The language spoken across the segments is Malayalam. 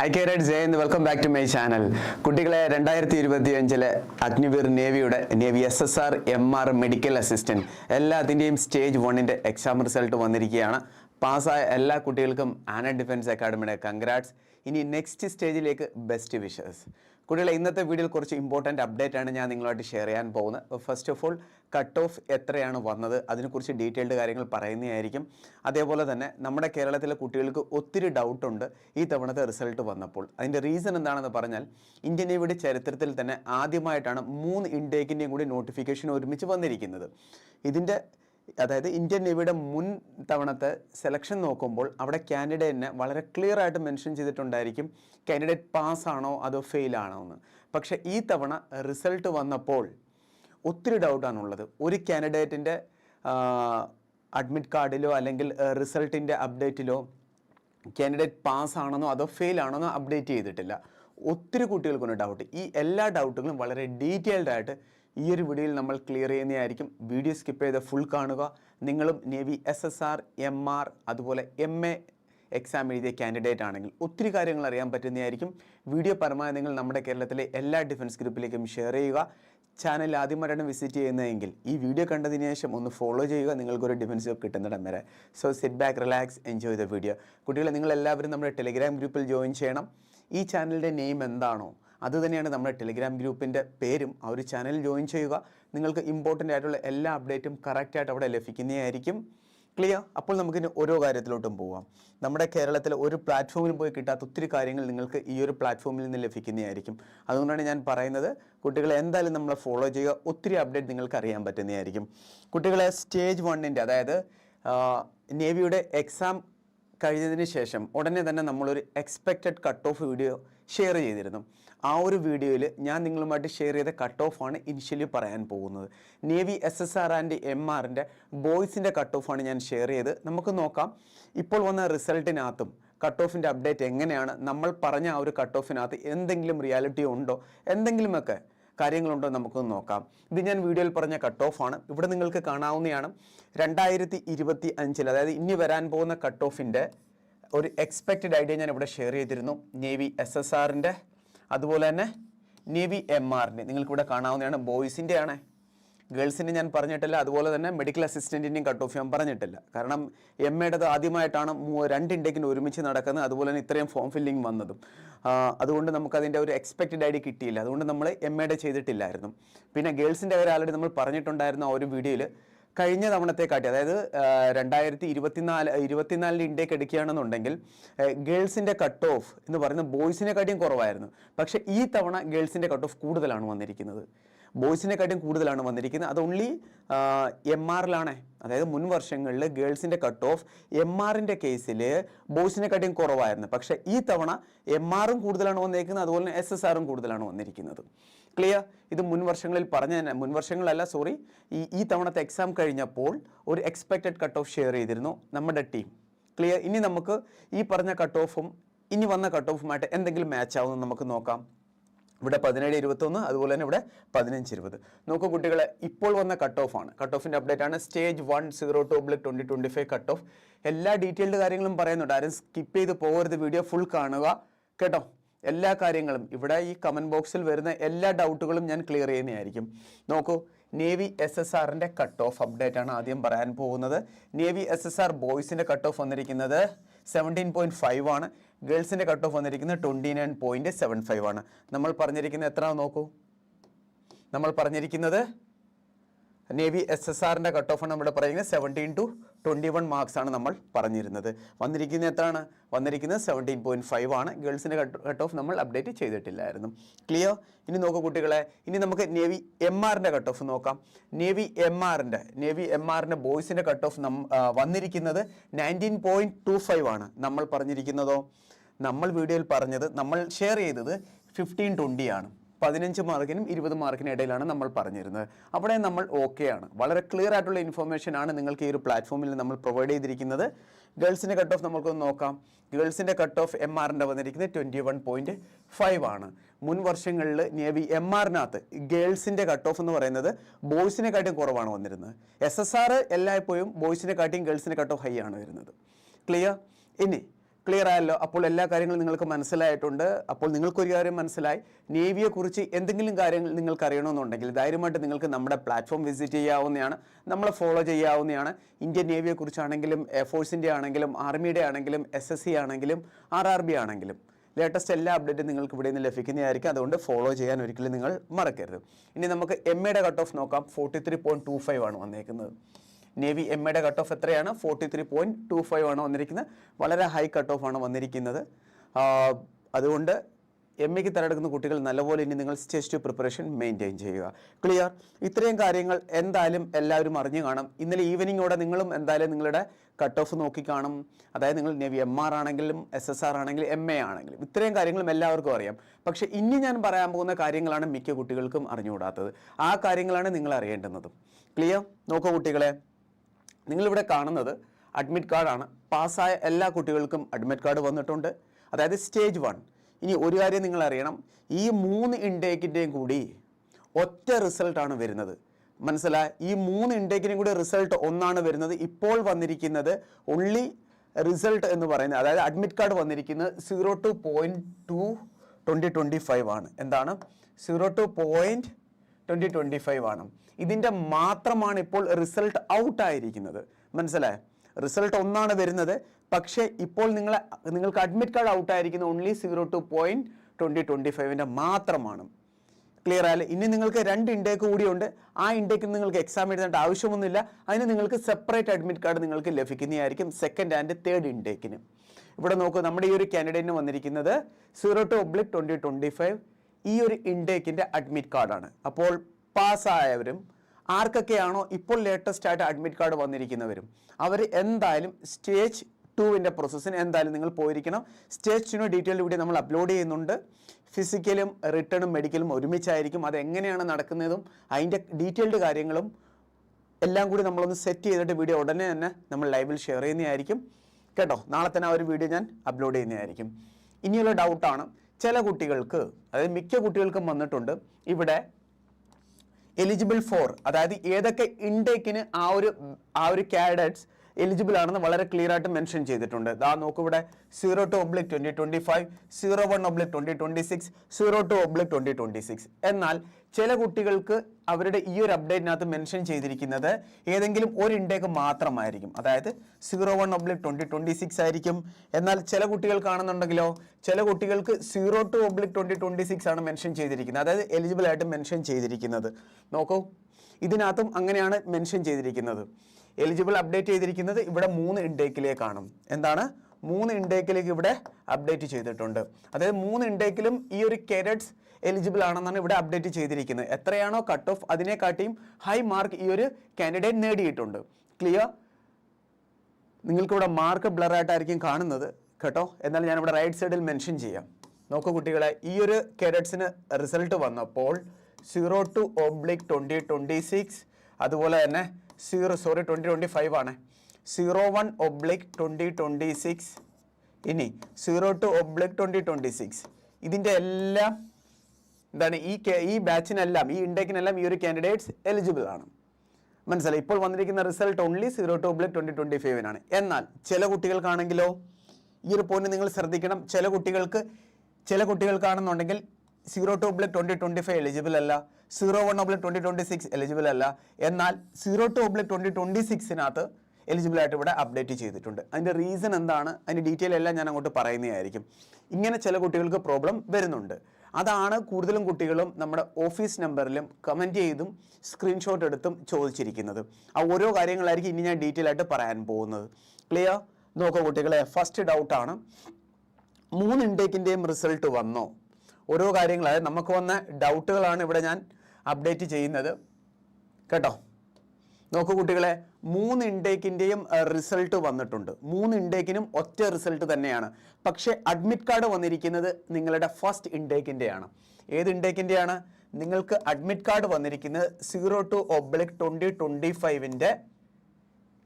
ഹായ് കേരറ്റ് ജയ് എന്ന് welcome back to my channel കുട്ടികളെ രണ്ടായിരത്തി ഇരുപത്തി അഞ്ചിലെ Agniveer നേവിയുടെ navy S S R M R medical assistant എല്ലാത്തിന്റെയും സ്റ്റേജ് വണ്ണിന്റെ എക്സാം റിസൾട്ട് വന്നിരിക്കുകയാണ്. പാസ്സായ എല്ലാ കുട്ടികൾക്കും ആന ഡിഫൻസ് അക്കാഡമിയുടെ കൺഗ്രാറ്റ്സ് ഇനി നെക്സ്റ്റ് സ്റ്റേജിലേക്ക് ബെസ്റ്റ് വിഷസ് കുട്ടികളെ ഇന്നത്തെ വീഡിയോയിൽ കുറച്ച് ഇമ്പോർട്ടന്റ് അപ്ഡേറ്റ് ആണ് ഞാൻ നിങ്ങളുമായിട്ട് ഷെയർ ചെയ്യാൻ പോകുന്നത്. First of all cut off എത്രയാണ് വന്നത്? അതിനെക്കുറിച്ച് ഡീറ്റെയിൽഡ് കാര്യങ്ങൾ പറയുന്നതായിരിക്കും. അതേപോലെ തന്നെ നമ്മുടെ കേരളത്തിലെ കുട്ടികൾക്ക് ഒത്തിരി ഡൗട്ടുണ്ട് ഈ തവണത്തെ റിസൾട്ട് വന്നപ്പോൾ. അതിന്റെ റീസൺ എന്താണെന്ന് പറഞ്ഞാൽ ഇന്ത്യൻ നേവിയുടെ ചരിത്രത്തിൽ തന്നെ ആദ്യമായിട്ടാണ് മൂന്ന് ഇൻടേക്കിന്റെയും കൂടി നോട്ടിഫിക്കേഷൻ ഒരുമിച്ച് വന്നിരിക്കുന്നത്. ഇതിന്റെ അതായത് ഇന്ത്യൻ നേവിയുടെ മുൻ തവണത്തെ സെലക്ഷൻ നോക്കുമ്പോൾ അവിടെ കാൻഡിഡേറ്റിനെ വളരെ ക്ലിയർ ആയിട്ട് മെൻഷൻ ചെയ്തിട്ടുണ്ടായിരിക്കും കാൻഡിഡേറ്റ് പാസ് ആണോ അതോ ഫെയിൽ ആണോ എന്ന്. പക്ഷേ ഈ തവണ റിസൾട്ട് വന്നപ്പോൾ ഒത്തിരി ഡൗട്ടാണുള്ളത് ഒരു കാൻഡിഡേറ്റിന്റെ അഡ്മിറ്റ് കാർഡിലോ അല്ലെങ്കിൽ റിസൾട്ടിന്റെ അപ്ഡേറ്റിലോ കാൻഡിഡേറ്റ് പാസ് ആണെന്നോ അതോ ഫെയിൽ ആണെന്നോ അപ്ഡേറ്റ് ചെയ്തിട്ടില്ല. ഒത്തിരി കുട്ടികൾക്കുണ്ട് ഡൗട്ട് ഈ എല്ലാ ഡൗട്ടുകളും വളരെ ഡീറ്റെയിൽഡ് ആയിട്ട് ഈ ഒരു വീഡിയോയിൽ നമ്മൾ ക്ലിയർ ചെയ്യുന്നതായിരിക്കും. വീഡിയോ സ്കിപ്പ് ചെയ്ത് ഫുൾ കാണുക. നിങ്ങളും navy S S R M R അതുപോലെ എം എ എക്സാം എഴുതിയ കാൻഡിഡേറ്റ് ആണെങ്കിൽ ഒത്തിരി കാര്യങ്ങൾ അറിയാൻ പറ്റുന്നതായിരിക്കും. വീഡിയോ പരമാവധി നിങ്ങൾ നമ്മുടെ കേരളത്തിലെ എല്ലാ ഡിഫൻസ് ഗ്രൂപ്പിലേക്കും ഷെയർ ചെയ്യുക. ചാനൽ ആദ്യമായിട്ടാണ് വിസിറ്റ് ചെയ്യുന്നതെങ്കിൽ ഈ വീഡിയോ കണ്ടതിന് ശേഷം ഒന്ന് ഫോളോ ചെയ്യുക. നിങ്ങൾക്കൊരു ഡിഫൻസ് ജോബ് കിട്ടുന്നിടം വരെ. So sit back relax enjoy the video കുട്ടികളെ നിങ്ങളെല്ലാവരും നമ്മുടെ ടെലിഗ്രാം ഗ്രൂപ്പിൽ ജോയിൻ ചെയ്യണം. ഈ ചാനലിന്റെ നെയിം എന്താണോ അത് തന്നെയാണ് നമ്മുടെ ടെലിഗ്രാം ഗ്രൂപ്പിന്റെ പേരും. ആ ഒരു ചാനൽ ജോയിൻ ചെയ്യുക. നിങ്ങൾക്ക് ഇമ്പോർട്ടന്റ് ആയിട്ടുള്ള എല്ലാ അപ്ഡേറ്റും കറക്റ്റായിട്ട് അവിടെ ലഭിക്കുന്നതായിരിക്കും. ക്ലിയർ അപ്പോൾ നമുക്കിനി ഓരോ കാര്യത്തിലോട്ടും പോവാം. നമ്മുടെ കേരളത്തിലെ ഒരു പ്ലാറ്റ്ഫോമിൽ പോയി കിട്ടാത്ത ഒത്തിരി കാര്യങ്ങൾ നിങ്ങൾക്ക് ഈ ഒരു പ്ലാറ്റ്ഫോമിൽ നിന്ന് ലഭിക്കുന്നതായിരിക്കും. അതുകൊണ്ടാണ് ഞാൻ പറയുന്നത് കുട്ടികളെ എന്തായാലും നമ്മളെ ഫോളോ ചെയ്യുക. ഒത്തിരി അപ്ഡേറ്റ് നിങ്ങൾക്ക് അറിയാൻ പറ്റുന്നതായിരിക്കും. കുട്ടികളെ സ്റ്റേജ് വണ്ണിന്റെ അതായത് നേവിയുടെ എക്സാം കഴിഞ്ഞതിന് ശേഷം ഉടനെ തന്നെ നമ്മളൊരു expected cut off video share ചെയ്തിരുന്നു. ആ ഒരു വീഡിയോയിൽ ഞാൻ നിങ്ങളുമായിട്ട് ഷെയർ ചെയ്ത കട്ട് ആണ് ഇനിഷ്യലി പറയാൻ പോകുന്നത്. Navy S S R and M ആറിന്റെ ബോയ്സിന്റെ കട്ട് ഓഫാണ് ഞാൻ ഷെയർ ചെയ്ത്. നമുക്ക് നോക്കാം. ഇപ്പോൾ വന്ന റിസൾട്ടിനകത്തും കട്ട് ഓഫിന്റെ അപ്ഡേറ്റ് എങ്ങനെയാണ്? നമ്മൾ പറഞ്ഞ ആ ഒരു കട്ട് ഓഫിനകത്ത് എന്തെങ്കിലും റിയാലിറ്റി ഉണ്ടോ? എന്തെങ്കിലുമൊക്കെ കാര്യങ്ങളുണ്ടോ നമുക്കൊന്ന് നോക്കാം. ഇത് ഞാൻ വീഡിയോയിൽ പറഞ്ഞ കട്ട് ഓഫ് ആണ്. ഇവിടെ നിങ്ങൾക്ക് കാണാവുന്നതാണ്. രണ്ടായിരത്തി ഇരുപത്തി അഞ്ചിൽ അതായത് ഇനി വരാൻ പോകുന്ന കട്ട് ഓഫിന്റെ ഒരു എക്സ്പെക്റ്റഡ് ഐഡിയ ഞാൻ ഇവിടെ ഷെയർ ചെയ്തിരുന്നു നേവി എസ് എസ് ആറിന്റെ അതുപോലെ തന്നെ നേവി എം ആറിന്റെ നിങ്ങൾക്കിവിടെ കാണാവുന്നതാണ്. ബോയ്സിന്റെ ആണ് ഗേൾസിന്റെ ഞാൻ പറഞ്ഞിട്ടില്ല. അതുപോലെ തന്നെ മെഡിക്കൽ അസിസ്റ്റന്റിന്റെയും കട്ട് ഓഫ് ഞാൻ പറഞ്ഞിട്ടില്ല. കാരണം എം എയുടേത് ആദ്യമായിട്ടാണ് രണ്ട് ഇൻഡേക്കിന് ഒരുമിച്ച് നടക്കുന്നത്. അതുപോലെ തന്നെ ഇത്രയും ഫോം ഫില്ലിംഗ് വന്നതും. അതുകൊണ്ട് നമുക്കതിന്റെ ഒരു എക്സ്പെക്റ്റഡ് ഐ ഡി കിട്ടിയില്ല. അതുകൊണ്ട് നമ്മൾ എം എയുടെ ചെയ്തിട്ടില്ലായിരുന്നു. പിന്നെ ഗേൾസിന്റെ കാര്യം ആൾറെഡി നമ്മൾ പറഞ്ഞിട്ടുണ്ടായിരുന്നു ആ ഒരു വീഡിയോയിൽ കഴിഞ്ഞ തവണത്തെ കാട്ടി അതായത് രണ്ടായിരത്തി ഇരുപത്തിനാല് ഇരുപത്തിനാലിന്റെ ഇൻഡേക്ക് എടുക്കുകയാണെന്നുണ്ടെങ്കിൽ ഗേൾസിന്റെ കട്ട് ഓഫ് എന്ന് പറയുന്നത് ബോയ്സിനെ കാട്ടിയും കുറവായിരുന്നു. പക്ഷേ ഈ തവണ ഗേൾസിന്റെ കട്ട് ഓഫ് കൂടുതലാണ് വന്നിരിക്കുന്നത്. ബോയ്സിനെക്കാട്ടിയും കൂടുതലാണ് വന്നിരിക്കുന്നത്. അത് ഓൺലി എം ആറിലാണ് അതായത് മുൻ വർഷങ്ങളിൽ ഗേൾസിന്റെ കട്ട് ഓഫ് എം ആറിന്റെ കേസിൽ ബോയ്സിനെക്കാട്ടിയും കുറവായിരുന്നു. പക്ഷേ ഈ തവണ എം ആറും കൂടുതലാണ് വന്നിരിക്കുന്നത് അതുപോലെ തന്നെ എസ് എസ് ആറും കൂടുതലാണ് വന്നിരിക്കുന്നത്. ക്ലിയർ ഇത് മുൻ വർഷങ്ങളിൽ പറഞ്ഞ തന്നെ മുൻ വർഷങ്ങളല്ല സോറി ഈ ഈ തവണത്തെ എക്സാം കഴിഞ്ഞപ്പോൾ ഒരു എക്സ്പെക്റ്റഡ് കട്ട് ഓഫ് ഷെയർ ചെയ്തിരുന്നു നമ്മുടെ ടീം ക്ലിയർ ഇനി നമുക്ക് ഈ പറഞ്ഞ കട്ട് ഓഫും ഇനി വന്ന കട്ട് ഓഫുമായിട്ട് എന്തെങ്കിലും മാച്ച് ആവുമെന്ന് നമുക്ക് നോക്കാം. ഇവിടെ പതിനേഴ് ഇരുപത്തൊന്ന് അതുപോലെ തന്നെ ഇവിടെ പതിനഞ്ച് ഇരുപത്. നോക്കൂ കുട്ടികളെ ഇപ്പോൾ വന്ന കട്ട് ഓഫ് ആണ്. കട്ട് ഓഫിന്റെ അപ്ഡേറ്റ് ആണ്. Stage one zero two ബ്ലിക് twenty twenty five cut off എല്ലാ ഡീറ്റെയിൽഡ് കാര്യങ്ങളും പറയുന്നുണ്ട്. ആരും സ്കിപ്പ് ചെയ്ത് പോകരുത്. വീഡിയോ ഫുൾ കാണുക. കേട്ടോ? എല്ലാ കാര്യങ്ങളും. ഇവിടെ ഈ കമന്റ് ബോക്സിൽ വരുന്ന എല്ലാ ഡൗട്ടുകളും ഞാൻ ക്ലിയർ ചെയ്യുന്നതായിരിക്കും. നോക്കൂ നേവി എസ് എസ് ആറിന്റെ കട്ട് ഓഫ് അപ്ഡേറ്റ് ആണ് ആദ്യം പറയാൻ പോകുന്നത്. നേവി എസ് എസ് ആർ ബോയ്സിന്റെ കട്ട് ഓഫ് വന്നിരിക്കുന്നത് സെവന്റീൻ പോയിന്റ് ഫൈവ് ആണ്. ഗേൾസിന്റെ കട്ട് ഓഫ് വന്നിരിക്കുന്നത് twenty nine point seven five ആണ്. നമ്മൾ പറഞ്ഞിരിക്കുന്നത് എത്ര നോക്കൂ? നമ്മൾ പറഞ്ഞിരിക്കുന്നത് നേവി എസ് എസ് ആറിന്റെ കട്ട് ഓഫ് ആണ് നമ്മുടെ പറയുന്നത്. Seventeen to twenty one marks ആണ് നമ്മൾ പറഞ്ഞിരുന്നത്. വന്നിരിക്കുന്നത് എത്രയാണ്? വന്നിരിക്കുന്നത് സെവന്റീൻ പോയിന്റ് ഫൈവ് ആണ്. ഗേൾസിന്റെ കട്ട് ഓഫ് നമ്മൾ അപ്ഡേറ്റ് ചെയ്തിട്ടില്ലായിരുന്നു. ക്ലിയർ ഇനി നോക്കൂ കുട്ടികളെ. ഇനി നമുക്ക് നേവി എം ആറിന്റെ കട്ട് ഓഫ് നോക്കാം. നേവി എം ആറിന്റെ നേവി എം ആറിന്റെ ബോയ്സിന്റെ കട്ട് ഓഫ് വന്നിരിക്കുന്നത് നയന്റീൻ പോയിന്റ് ടു ഫൈവ് ആണ്. നമ്മൾ പറഞ്ഞിരിക്കുന്നതോ? നമ്മൾ വീഡിയോയിൽ പറഞ്ഞത് നമ്മൾ ഷെയർ ചെയ്തത് ഫിഫ്റ്റീൻ ട്വന്റി ആണ്. പതിനഞ്ച് മാർക്കിനും ഇരുപത് മാർക്കിനും ഇടയിലാണ് നമ്മൾ പറഞ്ഞിരുന്നത്. അവിടെ നമ്മൾ ഓക്കെ ആണ്. വളരെ ക്ലിയർ ആയിട്ടുള്ള ഇൻഫർമേഷൻ ആണ് നിങ്ങൾക്ക് ഈ ഒരു പ്ലാറ്റ്ഫോമിൽ നമ്മൾ പ്രൊവൈഡ് ചെയ്തിരിക്കുന്നത്. ഗേൾസിന്റെ കട്ട് ഓഫ് നമുക്കൊന്ന് നോക്കാം. ഗേൾസിന്റെ കട്ട് ഓഫ് എം ആറിന്റെ വന്നിരിക്കുന്നത് ട്വന്റി വൺ പോയിന്റ് ഫൈവ് ആണ്. മുൻ വർഷങ്ങളിൽ നേവി എം ആറിനകത്ത് ഗേൾസിന്റെ കട്ട് ഓഫ് എന്ന് പറയുന്നത് ബോയ്സിനെ കാട്ടിയും കുറവാണ് വന്നിരുന്നത്. എസ് എസ് ആർ എല്ലായ്പ്പോഴും ബോയ്സിനെ കാട്ടിയും ഗേൾസിന്റെ കട്ട് ഓഫ് ഹൈ ആണ് വരുന്നത്. ക്ലിയർ ഇനി ക്ലിയർ ആയല്ലോ. അപ്പോൾ എല്ലാ കാര്യങ്ങളും നിങ്ങൾക്ക് മനസ്സിലായിട്ടുണ്ട്. അപ്പോൾ നിങ്ങൾക്കൊരു കാര്യം മനസ്സിലായി. നേവിയെക്കുറിച്ച് എന്തെങ്കിലും കാര്യങ്ങൾ നിങ്ങൾക്ക് അറിയണമെന്നുണ്ടെങ്കിൽ ധൈര്യമായിട്ട് നിങ്ങൾക്ക് നമ്മുടെ പ്ലാറ്റ്ഫോം വിസിറ്റ് ചെയ്യാവുന്നതാണ്. നമ്മളെ ഫോളോ ചെയ്യാവുന്നതാണ്. ഇന്ത്യൻ നേവിയെക്കുറിച്ചാണെങ്കിലും എയർഫോഴ്സിന്റെ ആണെങ്കിലും ആർമിയുടെ ആണെങ്കിലും എസ് എസ് സി ആണെങ്കിലും ആർ ആർ ബി ആണെങ്കിലും. ലേറ്റസ്റ്റ് എല്ലാ അപ്ഡേറ്റും നിങ്ങൾക്ക് ഇവിടെ നിന്ന് ലഭിക്കുന്നതായിരിക്കും. അതുകൊണ്ട് ഫോളോ ചെയ്യാൻ ഒരിക്കലും നിങ്ങൾ മറക്കരുത്. ഇനി നമുക്ക് എം എയുടെ കട്ട് ഓഫ് നോക്കാം. Forty three point two five ആണ് വന്നേക്കുന്നത്. നേവി എം എയുടെ കട്ട് ഓഫ് എത്രയാണ്? Forty three point two five ആണ് വന്നിരിക്കുന്നത്. വളരെ ഹൈ കട്ട് ഓഫ് ആണ് വന്നിരിക്കുന്നത്. അതുകൊണ്ട് എം എക്ക് തിരഞ്ഞെടുക്കുന്ന കുട്ടികൾ നല്ലപോലെ ഇനി നിങ്ങൾ സ്റ്റേജ് ടു പ്രിപ്പറേഷൻ മെയിന്റെയിൻ ചെയ്യുക. ക്ലിയർ ഇത്രയും കാര്യങ്ങൾ എന്തായാലും എല്ലാവരും അറിഞ്ഞു കാണും. ഇന്നലെ ഈവനിങ്ങോടെ നിങ്ങളും എന്തായാലും നിങ്ങളുടെ കട്ട് ഓഫ് നോക്കി കാണും. അതായത് നിങ്ങൾ നേവി എം ആർ ആണെങ്കിലും എസ് എസ് ആർ ആണെങ്കിലും എം എ ആണെങ്കിലും ഇത്രയും കാര്യങ്ങളും എല്ലാവർക്കും അറിയാം. പക്ഷെ ഇനി ഞാൻ പറയാൻ പോകുന്ന കാര്യങ്ങളാണ് മിക്ക കുട്ടികൾക്കും അറിഞ്ഞുകൂടാത്തത്. ആ കാര്യങ്ങളാണ് നിങ്ങൾ അറിയേണ്ടുന്നതും. ക്ലിയർ നോക്കൂ കുട്ടികളെ. നിങ്ങളിവിടെ കാണുന്നത് അഡ്മിറ്റ് കാർഡാണ് പാസ്സായ എല്ലാ കുട്ടികൾക്കും അഡ്മിറ്റ് കാർഡ് വന്നിട്ടുണ്ട്. അതായത് സ്റ്റേജ് വൺ ഇനി ഒരു കാര്യം നിങ്ങൾ അറിയണം ഈ മൂന്ന് ഇൻടേക്കിന്റെയും കൂടി ഒറ്റ റിസൾട്ടാണ് വരുന്നത്. മനസ്സിലായ? ഈ മൂന്ന് ഇൻടേക്കിനും കൂടി റിസൾട്ട് ഒന്നാണ് വരുന്നത്. ഇപ്പോൾ വന്നിരിക്കുന്നത് ഒൺലി റിസൾട്ട് എന്ന് പറയുന്നത്. അതായത് അഡ്മിറ്റ് കാർഡ് വന്നിരിക്കുന്നത് zero two point two twenty twenty five ആണ്. എന്താണ്? Zero two point twenty twenty five ആണ്. ഇതിന്റെ മാത്രമാണ് ഇപ്പോൾ റിസൾട്ട് ഔട്ട് ആയിരിക്കുന്നത്. മനസ്സിലായോ? റിസൾട്ട് ഒന്നാണ് വരുന്നത്. പക്ഷേ ഇപ്പോൾ നിങ്ങൾ നിങ്ങൾക്ക് അഡ്മിറ്റ് കാർഡ് ഔട്ട് ആയിരിക്കുന്നത് only zero two point twenty twenty ഫൈവിന്റെ മാത്രമാണ്. ക്ലിയർ ആയാലും ഇനി നിങ്ങൾക്ക് രണ്ട് ഇൻടേക്ക് കൂടിയുണ്ട് ആ ഇൻടേക്കിന് നിങ്ങൾക്ക് എക്സാം എഴുതേണ്ട ആവശ്യമൊന്നുമില്ല. അതിന് നിങ്ങൾക്ക് സെപ്പറേറ്റ് അഡ്മിറ്റ് കാർഡ് നിങ്ങൾക്ക് ലഭിക്കുന്നതായിരിക്കും സെക്കൻഡ് ആൻഡ് തേർഡ് ഇൻടേക്കിന് ഇവിടെ നോക്കൂ നമ്മുടെ ഈ ഒരു കാൻഡിഡേറ്റിന് വന്നിരിക്കുന്നത് zero two oblique twenty twenty five ഈ ഒരു ഇൻടേക്കിന്റെ അഡ്മിറ്റ് കാർഡാണ് അപ്പോൾ പാസ്സായവരും ആർക്കൊക്കെയാണോ ഇപ്പോൾ ലേറ്റസ്റ്റ് ആയിട്ട് അഡ്മിറ്റ് കാർഡ് വന്നിരിക്കുന്നവരും അവർ എന്തായാലും സ്റ്റേജ് ടുവിന്റെ പ്രോസസ്സിന് എന്തായാലും നിങ്ങൾ പോയിരിക്കണം. സ്റ്റേജ് ടുവിന് ഡീറ്റെയിൽ വീഡിയോ നമ്മൾ അപ്ലോഡ് ചെയ്യുന്നുണ്ട്. ഫിസിക്കലും റിട്ടേണും മെഡിക്കലും ഒരുമിച്ചായിരിക്കും അതെങ്ങനെയാണ് നടക്കുന്നതും അതിന്റെ ഡീറ്റെയിൽഡ് കാര്യങ്ങളും എല്ലാം കൂടി നമ്മളൊന്ന് സെറ്റ് ചെയ്തിട്ട് വീഡിയോ ഉടനെ തന്നെ നമ്മൾ ലൈവിൽ ഷെയർ ചെയ്യുന്നതായിരിക്കും. കേട്ടോ നാളെ തന്നെ ആ ഒരു വീഡിയോ ഞാൻ അപ്ലോഡ് ചെയ്യുന്നതായിരിക്കും. ഇനിയുള്ള ഡൗട്ടാണ് ചില കുട്ടികൾക്ക് അതായത് മിക്ക കുട്ടികൾക്കും വന്നിട്ടുണ്ട്. ഇവിടെ എലിജിബിൾ ഫോർ അതായത് ഏതൊക്കെ ഇൻടേക്കിന് ആ ഒരു ആ ഒരു കാഡറ്റ്സ് എലിജിബിൾ ആണെന്ന് വളരെ ക്ലിയർ ആയിട്ട് മെൻഷൻ ചെയ്തിട്ടുണ്ട്. ദാ നോക്കൂ ഇവിടെ zero two oblique twenty twenty five zero one oblique twenty twenty six zero two oblique twenty twenty six എന്നാൽ ചില കുട്ടികൾക്ക് അവരുടെ ഈ ഒരു അപ്ഡേറ്റിനകത്ത് മെൻഷൻ ചെയ്തിരിക്കുന്നത് ഏതെങ്കിലും ഒരു ഇൻടേക്ക് മാത്രമായിരിക്കും. അതായത് zero one oblique twenty twenty six ആയിരിക്കും. എന്നാൽ ചില കുട്ടികൾക്കാണെന്നുണ്ടെങ്കിലോ ചില കുട്ടികൾക്ക് zero two oblique twenty twenty six ആണ് മെൻഷൻ ചെയ്തിരിക്കുന്നത്. അതായത് എലിജിബിൾ ആയിട്ട് മെൻഷൻ ചെയ്തിരിക്കുന്നത്. നോക്കൂ ഇതിനകത്തും അങ്ങനെയാണ് മെൻഷൻ ചെയ്തിരിക്കുന്നത്. എലിജിബിൾ അപ്ഡേറ്റ് ചെയ്തിരിക്കുന്നത് ഇവിടെ മൂന്ന് ഇൻടേക്കിലേക്കാണ് എന്താണ്? മൂന്ന് ഇൻടേക്കിലേക്ക് ഇവിടെ അപ്ഡേറ്റ് ചെയ്തിട്ടുണ്ട്. അതായത് മൂന്ന് ഇൻടേക്കിലും ഈ ഒരു കെരറ്റ്സ് എലിജിബിൾ ആണെന്നാണ് ഇവിടെ അപ്ഡേറ്റ് ചെയ്തിരിക്കുന്നത്. എത്രയാണോ കട്ട് ഓഫ് അതിനെക്കാട്ടിയും ഹൈ മാർക്ക് ഈ ഒരു കാൻഡിഡേറ്റ് നേടിയിട്ടുണ്ട്. ക്ലിയർ നിങ്ങൾക്കിവിടെ മാർക്ക് ബ്ലർ ആയിട്ടായിരിക്കും കാണുന്നത് കേട്ടോ. എന്നാൽ ഞാനിവിടെ റൈറ്റ് സൈഡിൽ മെൻഷൻ ചെയ്യാം. നോക്കൂ കുട്ടികളെ ഈ ഒരു കാരറ്റ്സിന് റിസൾട്ട് വന്നപ്പോൾ zero two oblique twenty twenty six അതുപോലെ തന്നെ zero sorry twenty twenty five ആണ്. Zero one oblique twenty twenty six ഇനി zero two oblique twenty twenty six ഇതിന്റെ എല്ലാം എന്താണ് ഈ ഈ ബാച്ചിനെല്ലാം ഈ ഇൻഡേക്കിനെല്ലാം ഈ ഒരു കാൻഡിഡേറ്റ്സ് എലിജിബിൾ ആണ്. മനസ്സിലായി? ഇപ്പോൾ വന്നിരിക്കുന്ന result only zero two oblique twenty twenty ഫൈവിനാണ് എന്നാൽ ചില കുട്ടികൾക്കാണെങ്കിലോ ഈ ഒരു പോയിന്റ് നിങ്ങൾ ശ്രദ്ധിക്കണം. ചില കുട്ടികൾക്ക് ചില കുട്ടികൾക്കാണെന്നുണ്ടെങ്കിൽ zero two oblique twenty twenty five eligible അല്ല. Zero one oblique twenty twenty six eligible അല്ല. എന്നാൽ zero two oblique twenty twenty സിക്സിനകത്ത് eligible ആയിട്ട് ഇവിടെ അപ്ഡേറ്റ് ചെയ്തിട്ടുണ്ട്. അതിന്റെ റീസൺ എന്താണ്? അതിന്റെ ഡീറ്റെയിൽ എല്ലാം ഞാൻ അങ്ങോട്ട് പറയുന്നതായിരിക്കും. ഇങ്ങനെ ചില കുട്ടികൾക്ക് പ്രോബ്ലം വരുന്നുണ്ട്. അതാണ് കൂടുതലും കുട്ടികളും നമ്മുടെ ഓഫീസ് നമ്പറിലും കമന്റ് ചെയ്തും സ്ക്രീൻഷോട്ട് എടുത്തും ചോദിച്ചിരിക്കുന്നത്. ആ ഓരോ കാര്യങ്ങളായിരിക്കും ഇനി ഞാൻ ഡീറ്റെയിൽ ആയിട്ട് പറയാൻ പോകുന്നത്. ക്ലിയർ നോക്കുക കുട്ടികളെ ഫസ്റ്റ് ഡൗട്ടാണ് മൂന്ന് ഇൻടേക്കിന്റെയും റിസൾട്ട് വന്നോ? ഓരോ കാര്യങ്ങളായ നമുക്ക് വന്ന ഡൗട്ടുകളാണ് ഇവിടെ ഞാൻ അപ്ഡേറ്റ് ചെയ്യുന്നത്. കേട്ടോ? നോക്കൂ കുട്ടികളെ മൂന്ന് ഇൻടേക്കിന്റെയും റിസൾട്ട് വന്നിട്ടുണ്ട്. മൂന്ന് ഇൻടേക്കിനും ഒറ്റ റിസൾട്ട് തന്നെയാണ്. പക്ഷേ അഡ്മിറ്റ് കാർഡ് വന്നിരിക്കുന്നത് നിങ്ങളുടെ ഫസ്റ്റ് ഇൻടേക്കിന്റെയാണ് ഏത് ഇൻടേക്കിന്റെയാണ് നിങ്ങൾക്ക് അഡ്മിറ്റ് കാർഡ് വന്നിരിക്കുന്നത് zero two oblique twenty twenty ഫൈവിന്റെ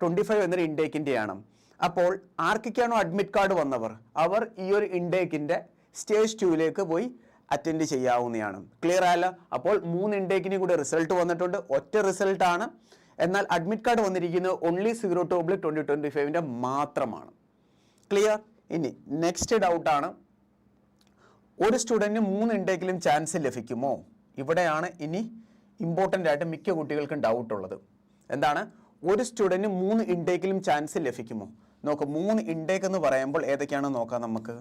twenty five എന്നൊരു ഇൻടേക്കിന്റെയാണ് അപ്പോൾ ആർക്കൊക്കെയാണോ അഡ്മിറ്റ് കാർഡ് വന്നവർ? അവർ ഈ ഒരു ഇൻടേക്കിന്റെ സ്റ്റേജ് ടുവിലേക്ക് പോയി അറ്റൻഡ് ചെയ്യാവുന്നതാണ്. ക്ലിയർ ആയല്ലോ? അപ്പോൾ മൂന്ന് ഇൻടേക്കിന് കൂടി റിസൾട്ട് വന്നിട്ടുണ്ട്. ഒറ്റ റിസൾട്ടാണ് എന്നാൽ അഡ്മിറ്റ് കാർഡ് വന്നിരിക്കുന്നത് only zero two oblique twenty twenty ഫൈവിന്റെ മാത്രമാണ്. ക്ലിയർ ഇനി നെക്സ്റ്റ് ഡൗട്ടാണ് ഒരു സ്റ്റുഡന്റിന് മൂന്ന് ഇൻടേക്കിലും ചാൻസ് ലഭിക്കുമോ? ഇവിടെയാണ് ഇനി ഇമ്പോർട്ടന്റ് ആയിട്ട് മിക്ക കുട്ടികൾക്കും ഡൗട്ട് ഉള്ളത്. എന്താണ്? ഒരു സ്റ്റുഡന്റിന് മൂന്ന് ഇൻടേക്കിലും ചാൻസ് ലഭിക്കുമോ? നോക്ക് മൂന്ന് ഇൻടേക്ക് എന്ന് പറയുമ്പോൾ ഏതൊക്കെയാണ് നോക്കാം നമുക്ക്.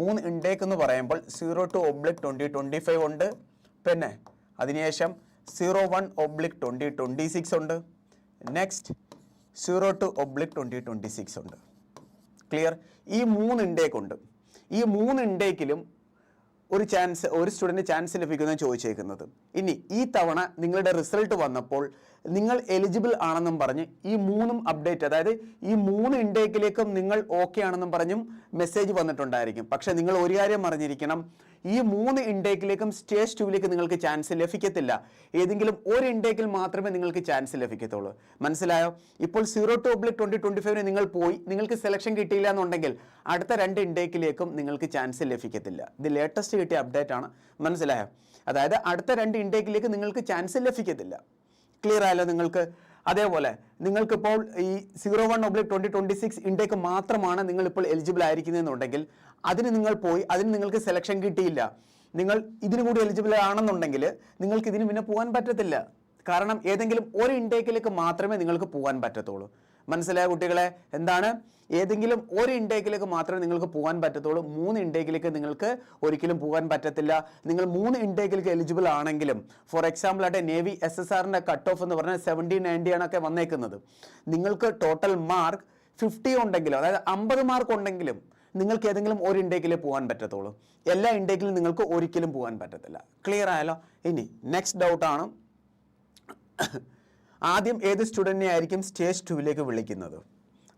മൂന്ന് ഇൻടേക്ക് എന്ന് പറയുമ്പോൾ zero two oblique twenty twenty five ഉണ്ട്. പിന്നെ അതിനുശേഷം zero one oblique twenty twenty six ഉണ്ട്. Next zero two oblique twenty twenty six ഉണ്ട്. ക്ലിയർ ഈ മൂന്ന് ഇൻടേക്ക് ഉണ്ട്. ഈ മൂന്ന് ഇൻടേക്കിലും ഒരു ചാൻസ് ഒരു സ്റ്റുഡന്റ് ചാൻസ് ലഭിക്കുന്നത് ചോദിച്ചേക്കുന്നത്. ഇനി ഈ തവണ നിങ്ങളുടെ റിസൾട്ട് വന്നപ്പോൾ നിങ്ങൾ എലിജിബിൾ ആണെന്നും പറഞ്ഞ് ഈ മൂന്നും അപ്ഡേറ്റ് അതായത് ഈ മൂന്ന് ഇൻടേക്കിലേക്കും നിങ്ങൾ ഓക്കെ ആണെന്നും പറഞ്ഞും മെസ്സേജ് വന്നിട്ടുണ്ടായിരിക്കും. പക്ഷെ നിങ്ങൾ ഒരു കാര്യം അറിഞ്ഞിരിക്കണം. ഈ മൂന്ന് ഇൻടേക്കിലേക്കും സ്റ്റേജ് ടുവിലേക്ക് നിങ്ങൾക്ക് ചാൻസ് ലഭിക്കത്തില്ല. ഏതെങ്കിലും ഒരു ഇൻടേക്കിൽ മാത്രമേ നിങ്ങൾക്ക് ചാൻസ് ലഭിക്കത്തുള്ളൂ. മനസ്സിലായോ? ഇപ്പോൾ zero two oblique twenty twenty ഫൈവിന് നിങ്ങൾ പോയി. നിങ്ങൾക്ക് സെലക്ഷൻ കിട്ടിയില്ല എന്നുണ്ടെങ്കിൽ അടുത്ത രണ്ട് ഇൻടേക്കിലേക്കും നിങ്ങൾക്ക് ചാൻസ് ലഭിക്കത്തില്ല. ഇത് ലേറ്റസ്റ്റ് കിട്ടിയ അപ്ഡേറ്റ് ആണ്. മനസ്സിലായോ? അതായത് അടുത്ത രണ്ട് ഇൻടേക്കിലേക്ക് നിങ്ങൾക്ക് ചാൻസ് ലഭിക്കത്തില്ല. ക്ലിയർ ആയല്ലോ നിങ്ങൾക്ക്. അതേപോലെ നിങ്ങൾക്കിപ്പോൾ ഈ zero one oblique twenty twenty six intake മാത്രമാണ് നിങ്ങളിപ്പോൾ എലിജിബിൾ ആയിരിക്കുന്നതെന്നുണ്ടെങ്കിൽ അതിന് നിങ്ങൾ പോയി അതിന് നിങ്ങൾക്ക് സെലക്ഷൻ കിട്ടിയില്ല. നിങ്ങൾ ഇതിനു കൂടി എലിജിബിൾ ആണെന്നുണ്ടെങ്കിൽ നിങ്ങൾക്ക് ഇതിന് പിന്നെ പോകാൻ പറ്റത്തില്ല. കാരണം ഏതെങ്കിലും ഒരു ഇൻടേക്കിലേക്ക് മാത്രമേ നിങ്ങൾക്ക് പോകാൻ പറ്റത്തുള്ളൂ. മനസ്സിലായ കുട്ടികളെ എന്താണ്? ഏതെങ്കിലും ഒരു ഇൻടേക്കിലേക്ക് മാത്രമേ നിങ്ങൾക്ക് പോകാൻ പറ്റത്തുള്ളൂ. മൂന്ന് ഇൻടേക്കിലേക്ക് നിങ്ങൾക്ക് ഒരിക്കലും പോകാൻ പറ്റത്തില്ല. നിങ്ങൾ മൂന്ന് ഇൻടേക്കിലേക്ക് എലിജിബിൾ ആണെങ്കിലും ഫോർ എക്സാമ്പിൾ ആയിട്ട് നേവി എസ് എസ് ആറിന്റെ കട്ട് ഓഫ് എന്ന് പറഞ്ഞാൽ സെവന്റി നയന്റി ആണൊക്കെ വന്നേക്കുന്നത്. നിങ്ങൾക്ക് ടോട്ടൽ മാർക്ക് ഫിഫ്റ്റി ഉണ്ടെങ്കിലും അതായത് അമ്പത് മാർക്ക് ഉണ്ടെങ്കിലും നിങ്ങൾക്ക് ഏതെങ്കിലും ഒരു ഇൻടേക്കിലേ പോകാൻ പറ്റത്തുള്ളൂ. എല്ലാ ഇൻടേക്കിലും നിങ്ങൾക്ക് ഒരിക്കലും പോകാൻ പറ്റത്തില്ല. ക്ലിയർ ആയാലോ ഇനി നെക്സ്റ്റ് ഡൗട്ടാണ് ആദ്യം ഏത് സ്റ്റുഡന്റിനെ ആയിരിക്കും സ്റ്റേജ് ടുവിലേക്ക് വിളിക്കുന്നത്?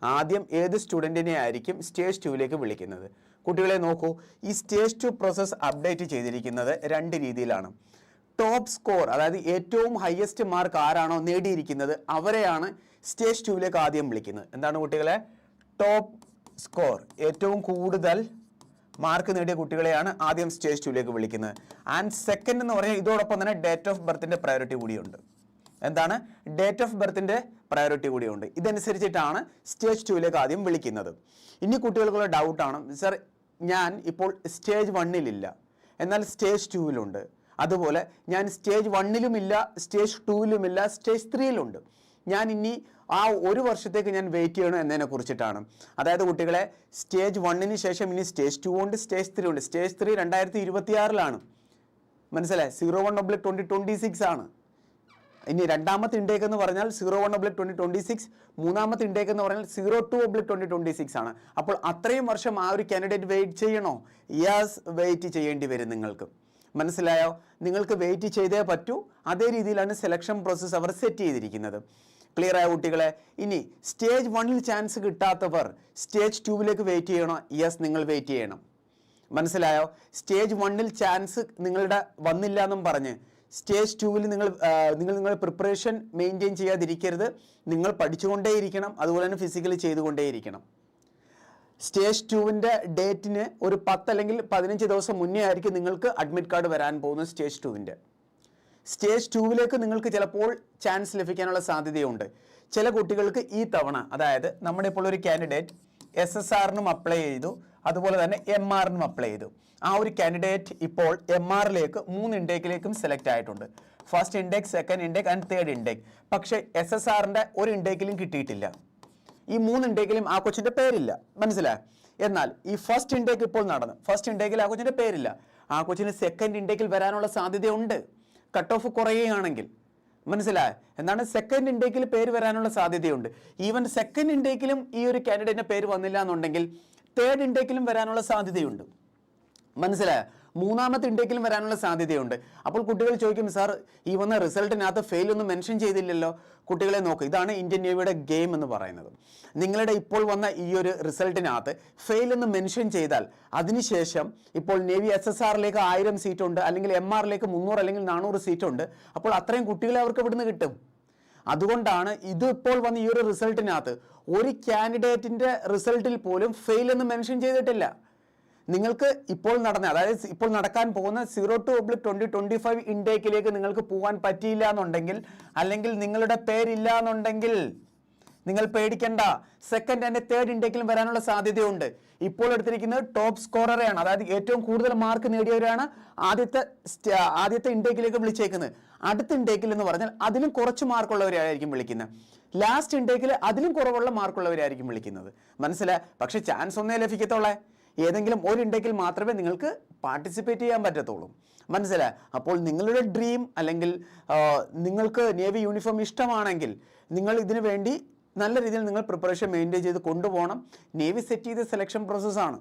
ആദ്യം ഏത് സ്റ്റുഡന്റിനെ ആയിരിക്കും സ്റ്റേജ് ടുവിലേക്ക് വിളിക്കുന്നത്? കുട്ടികളെ നോക്കൂ ഈ സ്റ്റേജ് ടു പ്രോസസ്സ് അപ്ഡേറ്റ് ചെയ്തിരിക്കുന്നത് രണ്ട് രീതിയിലാണ്. ടോപ്പ് സ്കോർ അതായത് ഏറ്റവും ഹയസ്റ്റ് മാർക്ക് ആരാണോ നേടിയിരിക്കുന്നത് അവരെയാണ് സ്റ്റേജ് ടുവിലേക്ക് ആദ്യം വിളിക്കുന്നത്. എന്താണ് കുട്ടികളെ? ടോപ്പ് സ്കോർ ഏറ്റവും കൂടുതൽ മാർക്ക് നേടിയ കുട്ടികളെയാണ് ആദ്യം സ്റ്റേജ് ടുവിലേക്ക് വിളിക്കുന്നത്. ആൻഡ് സെക്കൻഡ് എന്ന് പറഞ്ഞാൽ ഇതോടൊപ്പം തന്നെ ഡേറ്റ് ഓഫ് ബർത്തിന്റെ പ്രയോറിറ്റി കൂടിയുണ്ട്. എന്താണ്? ഡേറ്റ് ഓഫ് ബർത്തിന്റെ പ്രയോറിറ്റി കൂടിയുണ്ട്. ഇതനുസരിച്ചിട്ടാണ് സ്റ്റേജ് ടുവിലേക്ക് ആദ്യം വിളിക്കുന്നത്. ഇനി കുട്ടികൾക്കുള്ള ഡൗട്ടാണ് സർ ഞാൻ ഇപ്പോൾ സ്റ്റേജ് വണ്ണിലില്ല എന്നാൽ സ്റ്റേജ് ടുവിലുണ്ട് അതുപോലെ ഞാൻ സ്റ്റേജ് വണ്ണിലുമില്ല സ്റ്റേജ് ടുവിലുമില്ല സ്റ്റേജ് ത്രീയിലുണ്ട് ഞാൻ ഇനി ആ ഒരു വർഷത്തേക്ക് ഞാൻ വെയിറ്റ് ചെയ്യണം എന്നതിനെ കുറിച്ചിട്ടാണ്. അതായത് കുട്ടികളെ സ്റ്റേജ് വണ്ണിന് ശേഷം ഇനി സ്റ്റേജ് ടു ഉണ്ട് സ്റ്റേജ് ത്രീ ഉണ്ട്. സ്റ്റേജ് ത്രീ രണ്ടായിരത്തി ഇരുപത്തിയാറിലാണ്. മനസ്സിലായി? Zero one oblique twenty twenty six ആണ്. ഇനി രണ്ടാമത്തെ ഇൻടേക്ക് എന്ന് പറഞ്ഞാൽ zero one oblique twenty twenty six മൂന്നാമത്തെ ഇൻടേക്ക് എന്ന് പറഞ്ഞാൽ zero two oblique twenty twenty six ആണ്. അപ്പോൾ അത്രയും വർഷം ആ ഒരു കാൻഡിഡേറ്റ് വെയിറ്റ് ചെയ്യണോ? യെസ് വെയിറ്റ് ചെയ്യേണ്ടി വരും നിങ്ങൾക്ക്. മനസ്സിലായോ? നിങ്ങൾക്ക് വെയിറ്റ് ചെയ്തേ പറ്റൂ. അതേ രീതിയിലാണ് സെലക്ഷൻ പ്രോസസ്സ് അവർ സെറ്റ് ചെയ്തിരിക്കുന്നത്. ക്ലിയർ ആയ കുട്ടികളെ? ഇനി സ്റ്റേജ് വണ്ണിൽ ചാൻസ് കിട്ടാത്തവർ സ്റ്റേജ് ടൂവിലേക്ക് വെയിറ്റ് ചെയ്യണോ? യെസ് നിങ്ങൾ വെയിറ്റ് ചെയ്യണം. മനസ്സിലായോ? സ്റ്റേജ് വണ്ണിൽ ചാൻസ് നിങ്ങളുടെ വന്നില്ല എന്നും പറഞ്ഞ് സ്റ്റേജ് ടൂവിൽ നിങ്ങൾ നിങ്ങൾ നിങ്ങളുടെ പ്രിപ്പറേഷൻ മെയിന്റെയിൻ ചെയ്യാതിരിക്കരുത്. നിങ്ങൾ പഠിച്ചുകൊണ്ടേയിരിക്കണം. അതുപോലെ തന്നെ ഫിസിക്കലി ചെയ്തുകൊണ്ടേയിരിക്കണം. സ്റ്റേജ് ടുവിന്റെ ഡേറ്റിന് ഒരു പത്ത് അല്ലെങ്കിൽ പതിനഞ്ച് ദിവസം മുന്നേ ആയിരിക്കും നിങ്ങൾക്ക് അഡ്മിറ്റ് കാർഡ് വരാൻ പോകുന്നത് സ്റ്റേജ് ടുവിന്റെ സ്റ്റേജ് ടൂവിലേക്ക് നിങ്ങൾക്ക് ചിലപ്പോൾ ചാൻസ് ലഭിക്കാനുള്ള സാധ്യതയുണ്ട്. ചില കുട്ടികൾക്ക് ഈ തവണ അതായത് നമ്മുടെ ഇപ്പോൾ ഒരു കാൻഡിഡേറ്റ് എസ് എസ് ആറിനും അപ്ലൈ ചെയ്തു. അതുപോലെ തന്നെ എം ആറിനും അപ്ലൈ ചെയ്തു. ആ ഒരു കാൻഡിഡേറ്റ് ഇപ്പോൾ എം ആറിലേക്ക് മൂന്ന് ഇൻടേക്കിലേക്കും സെലക്ട് ആയിട്ടുണ്ട്. First intake second intake and third intake പക്ഷേ എസ് എസ് ആറിന്റെ ഒരു ഇൻഡേക്കിലും കിട്ടിയിട്ടില്ല. ഈ മൂന്ന് ഇൻഡേക്കിലും ആ കൊച്ചിന്റെ പേരില്ല. മനസ്സിലായി? എന്നാൽ ഈ ഫസ്റ്റ് ഇൻഡേക്ക് ഇപ്പോൾ നടന്നു. ഫസ്റ്റ് ഇൻഡേക്കിൽ ആ കൊച്ചിന്റെ പേരില്ല. ആ കൊച്ചിന് സെക്കൻഡ് ഇൻഡേക്കിൽ വരാനുള്ള സാധ്യതയുണ്ട്. കട്ട് ഓഫ് കുറയുകയാണെങ്കിൽ. മനസ്സിലായ? എന്താണ്? സെക്കൻഡ് ഇൻഡേക്കിൽ പേര് വരാനുള്ള സാധ്യതയുണ്ട്. ഈവൻ സെക്കൻഡ് ഇൻഡേക്കിലും ഈ ഒരു കാൻഡിഡേറ്റിന്റെ പേര് വന്നില്ല എന്നുണ്ടെങ്കിൽ തേർഡ് ഇൻടേക്കിലും വരാനുള്ള സാധ്യതയുണ്ട്. മനസ്സിലായോ? മൂന്നാമത്തെ ഇൻടേക്കിലും വരാനുള്ള സാധ്യതയുണ്ട്. അപ്പോൾ കുട്ടികൾ ചോദിക്കും സാർ ഈ വന്ന റിസൾട്ടിനകത്ത് ഫെയിൽ ഒന്നും മെൻഷൻ ചെയ്തില്ലല്ലോ? കുട്ടികളെ നോക്ക് ഇതാണ് ഇന്ത്യൻ നേവിയുടെ ഗെയിം എന്ന് പറയുന്നത്. നിങ്ങളുടെ ഇപ്പോൾ വന്ന ഈ ഒരു റിസൾട്ടിനകത്ത് ഫെയിൽ എന്ന് മെൻഷൻ ചെയ്താൽ അതിനുശേഷം ഇപ്പോൾ നേവി എസ് എസ് ആറിലേക്ക് ആയിരം സീറ്റുണ്ട് അല്ലെങ്കിൽ എം ആറിലേക്ക് മുന്നൂറ് അല്ലെങ്കിൽ നാനൂറ് സീറ്റുണ്ട് അപ്പോൾ അത്രയും കുട്ടികളെ അവർക്ക് ഇവിടുന്ന് കിട്ടും. അതുകൊണ്ടാണ് ഇത് ഇപ്പോൾ വന്ന ഈ ഒരു റിസൾട്ടിനകത്ത് ഒരു കാൻഡിഡേറ്റിന്റെ റിസൾട്ടിൽ പോലും ഫെയിൽ എന്ന് മെൻഷൻ ചെയ്തിട്ടില്ല. നിങ്ങൾക്ക് ഇപ്പോൾ നടന്ന അതായത് ഇപ്പോൾ നടക്കാൻ പോകുന്ന zero two oblique twenty twenty five ഇൻടേക്കിലേക്ക് നിങ്ങൾക്ക് പോകാൻ പറ്റിയില്ല എന്നുണ്ടെങ്കിൽ അല്ലെങ്കിൽ നിങ്ങളുടെ പേരില്ല എന്നുണ്ടെങ്കിൽ നിങ്ങൾ പേടിക്കേണ്ട. സെക്കൻഡ് ആൻഡ് തേർഡ് ഇൻടേക്കിലും വരാനുള്ള സാധ്യതയുണ്ട്. ഇപ്പോൾ എടുത്തിരിക്കുന്നത് ടോപ്പ് സ്കോററെയാണ് അതായത് ഏറ്റവും കൂടുതൽ മാർക്ക് നേടിയവരാണ് ആദ്യത്തെ ആദ്യത്തെ ഇൻടേക്കിലേക്ക് വിളിച്ചേക്കുന്നത്. അടുത്ത ഇൻടേക്കിൽ എന്ന് പറഞ്ഞാൽ അതിലും കുറച്ച് മാർക്കുള്ളവരായിരിക്കും വിളിക്കുന്നത്. ലാസ്റ്റ് ഇൻടേക്കിൽ അതിലും കുറവുള്ള മാർക്കുള്ളവരായിരിക്കും വിളിക്കുന്നത്. മനസ്സിലായി? പക്ഷെ ചാൻസ് ഒന്നേ ലഭിക്കത്തുള്ളേ. ഏതെങ്കിലും ഒരു ഇൻടേക്കിൽ മാത്രമേ നിങ്ങൾക്ക് പാർട്ടിസിപ്പേറ്റ് ചെയ്യാൻ പറ്റത്തുള്ളൂ. മനസ്സിലായി? അപ്പോൾ നിങ്ങളുടെ ഡ്രീം അല്ലെങ്കിൽ നിങ്ങൾക്ക് നേവി യൂണിഫോം ഇഷ്ടമാണെങ്കിൽ നിങ്ങൾ ഇതിനു വേണ്ടി നല്ല രീതിയിൽ നിങ്ങൾ പ്രിപ്പറേഷൻ മെയിന്റെയിൻ ചെയ്ത് കൊണ്ടുപോകണം. നേവി സെറ്റ് ചെയ്ത സെലക്ഷൻ പ്രോസസ്സാണ്